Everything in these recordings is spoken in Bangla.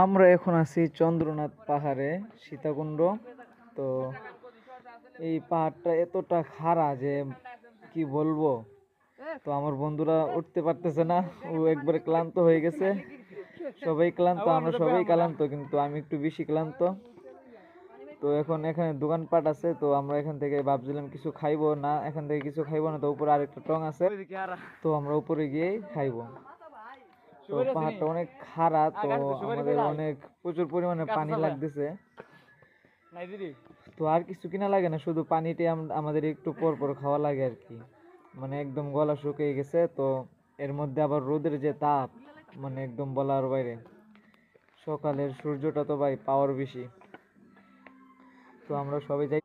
আমরা এখন আছি চন্দ্রনাথ পাহাড়ে, সীতাকুণ্ড। তো এই পাহাড়টা এতটা খাড়া যে কি বলব? তো আমার বন্ধুরা উঠতে পারতেছে না, ও একবারে ক্লান্ত হয়ে গেছে। সবাই ক্লান্ত, আমরা সবাই ক্লান্ত, কিন্তু আমি একটু বেশি ক্লান্ত। তো এখন এখানে দোকানপাট আছে, তো আমরা এখান থেকে ভাবছিলাম কিছু খাইবো না, এখান থেকে কিছু খাইবো না, তো উপরে আরেকটা টং আছে। তো আমরা উপরে গিয়েই খাইবো। তো পাহাড়টা অনেক খাড়া তো আমাদের অনেক প্রচুর পরিমাণে পানি লাগতেছে। তো আর কিছু কিনা লাগে না শুধু পানিটাই আম- আমাদের একটু পর পর খাওয়া লাগে আর কি। মানে একদম গলা শুকিয়ে গেছে তো এর মধ্যে আবার রোদের যে তাপ মানে একদম বলার বাইরে। সকালের সূর্যটা তো ভাই পাওয়ার বেশি। তো আমরা সবাই যাই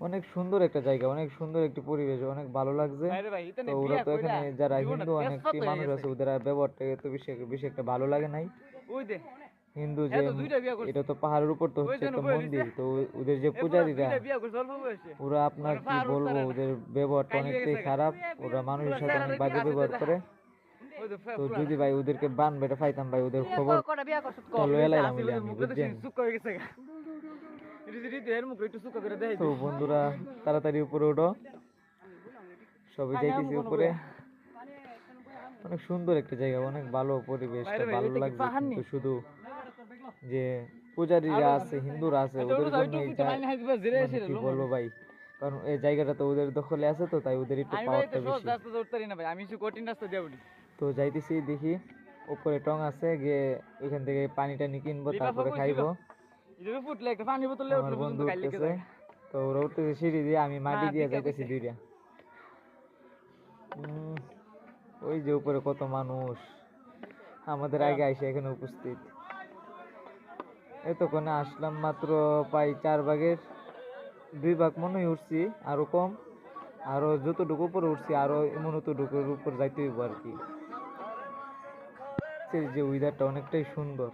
অনেক সুন্দর একটা জায়গা অনেক সুন্দর একটি পরিবেশ অনেক ভালো লাগছে। তো ওরা তো এখানে যারা হিন্দু অনেক মানুষ আছে ওদের ব্যবহারটা তো বেশি বেশি একটা ভালো লাগে নাই। হিন্দু যে এটা তো পাহাড়ের উপর তো হচ্ছে একটা মন্দির তো ওদের যে পূজারীরা ওরা আপনার কি বলব ওদের ব্যবহারটা অনেকটাই খারাপ ওরা মানুষের সাথে অনেক বাজে ব্যবহার করে। তো যদি ভাই ওদেরকে বান বেটা পাইতাম ভাই ওদের খবর তো আমি বুঝছেন তো বন্ধুরা তাড়াতাড়ি উপরে ওঠো। সবাই যাইতেছি উপরে। অনেক সুন্দর একটা জায়গা অনেক ভালো পরিবেশটা ভালো কিন্তু শুধু যে পূজারীরা আছে হিন্দুরা আছে ওদের জন্য মানে কি বলব ভাই? কারণ এই জায়গাটা তো ওদের দখলে আছে তো তাই ওদের একটু পাওয়ারটা বেশি। তো যাইতেছি দেখি উপরে টং আছে গিয়ে ওইখান থেকে পানি টানি কিনবো তারপরে খাইবো। আমার বন্ধু উঠতেছে। তো ওরা উঠতেছে সিঁড়ি দিয়ে আমি মাটি দিয়ে যাইতেছি দুইটা। ওই যে উপরে কত মানুষ। আমাদের আগে আইসে এখানে উপস্থিত। এতক্ষণে আসলাম মাত্র প্রায় চার ভাগের দুই ভাগ মনে হয় উঠছি আরও কম। আরও যতটুকু উপরে উঠছি আরও এমন অতটুকুর উপর যাইতে হইব আর কি। যে ওয়েদারটা অনেকটাই সুন্দর।